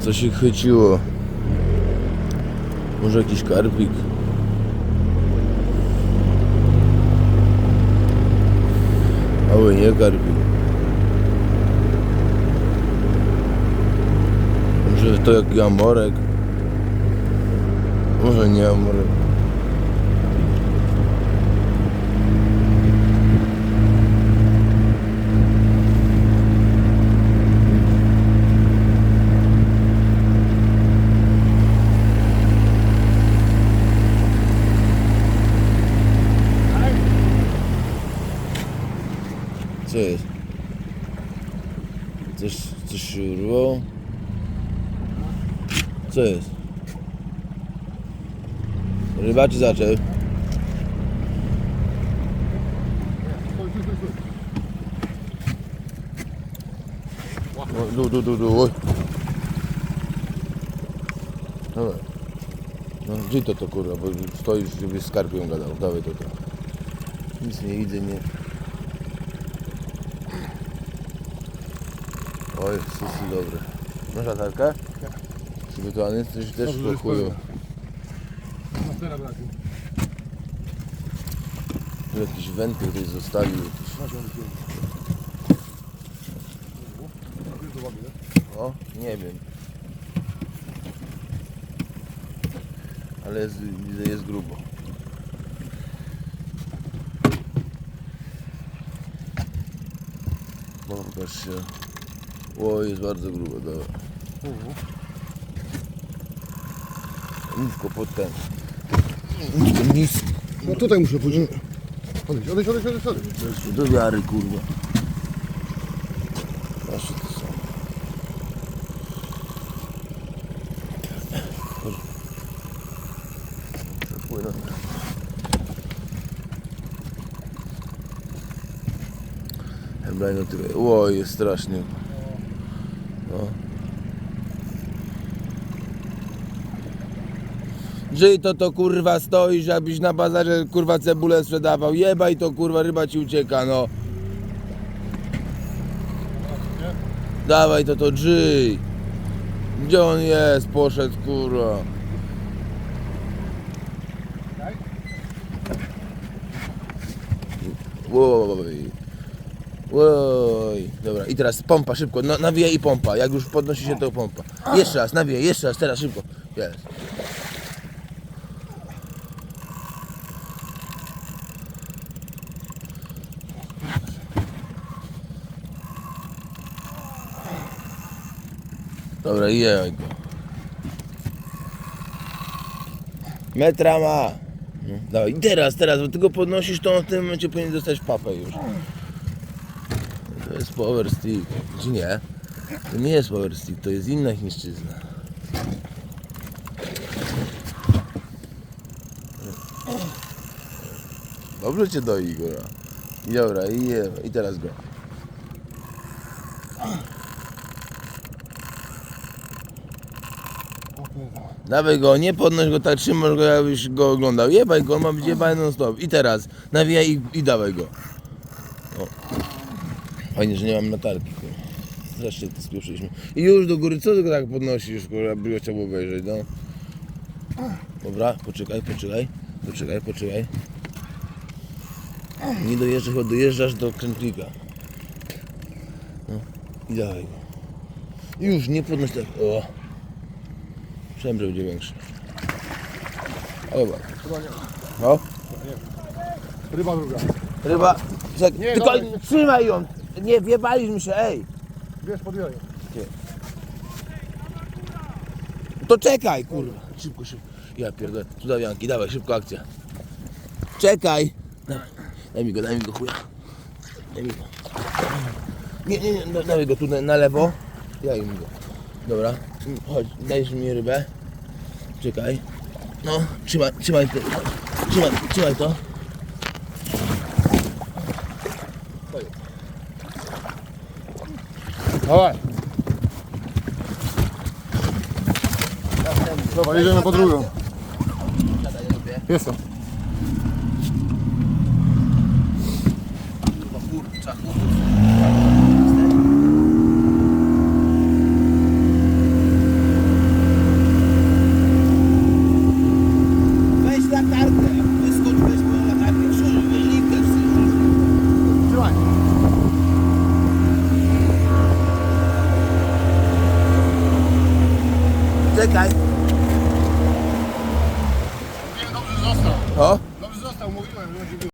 Co się chwyciło? Może jakiś karpik? Mały nie karpik. Może to jak amorek? Może nie amorek. Co jest? Coś, coś się urwało? Co jest? Ryba czy zaczep? O, Du, du, du, du, oj. Dobra. No gdzie to to kurwa, bo stoisz, żeby z karpią gadał. Dawaj to to. Nic nie widzę, nie. Oj, susy dobre. Masz latarkę? Przygotowany? Coś też. Mastera braku. Tu jakiś wentyl ktoś zostawił. O, nie wiem. Ale jest, widzę, jest grubo. Pokaż się. O, jest bardzo grubo, dobra. Nisko pod ten. Nisko, nisko. No tutaj muszę pójść. Odejdź, odejdź, odejdź, odejdź, odejdź. Wreszcie do wiary, kurwa. Nasze to są. Przepłynę. Chyba no tyle. Ło, jest strasznie. No. Żyj to to kurwa stoisz, abyś na bazarze kurwa cebulę sprzedawał. Jebaj to kurwa, ryba ci ucieka, no. Dawaj to to żyj. Gdzie on jest? Poszedł kurwa. Oj. Oj. Dobra, i teraz pompa szybko. No, nawijaj i pompa. Jak już podnosi się to pompa. Jeszcze raz, nawijaj, jeszcze raz, teraz szybko. Jest. Dobra, i jaj go. Metra ma. No, i teraz, teraz, bo ty go podnosisz, to on w tym momencie powinien dostać papę już. Jest power stick. Czy nie? To nie jest power stick, to jest inna chińszczyzna. Dobrze cię doi, góra. I dobra, i, i teraz go. Dawaj go, nie podnoś go tak, trzymasz go jakbyś go oglądał. Jebaj go, on ma być jebany non stop. I teraz, nawijaj i, i dawaj go. Fajnie, że nie mam latarki. kurwa. Zresztą to spieszyliśmy. I już do góry, co ty tak podnosisz, kurwa, by chciał obejrzeć, no. Dobra, poczekaj, poczekaj, poczekaj, poczekaj. Nie dojeżdżasz, dojeżdżasz do krętlika. No. I dawaj go. Już, nie podnoś tak. O. Będzie większy. Dobra. Chyba nie. No. Ryba druga. Ryba. Czek, Nie, tylko trzymaj ją. Nie, wjebaliśmy się, ej. Wiesz, podbieraj. To czekaj, kurwa. Szybko, szybko. Ja pierdolę. Tu dawianki, dawaj, szybko akcja. Czekaj. Dawaj, daj mi go, daj mi go chuja. Daj mi go. Nie, nie, nie, da- dawaj go tu na, na lewo. Daj mi go. Dobra. Mm, Chodź, dajesz mi rybę. Czekaj. No, trzymaj, trzymaj to. Trzymaj, trzymaj to. Dawaj. Dobra, jedziemy po drugą. Czekaj. Dobrze został. O,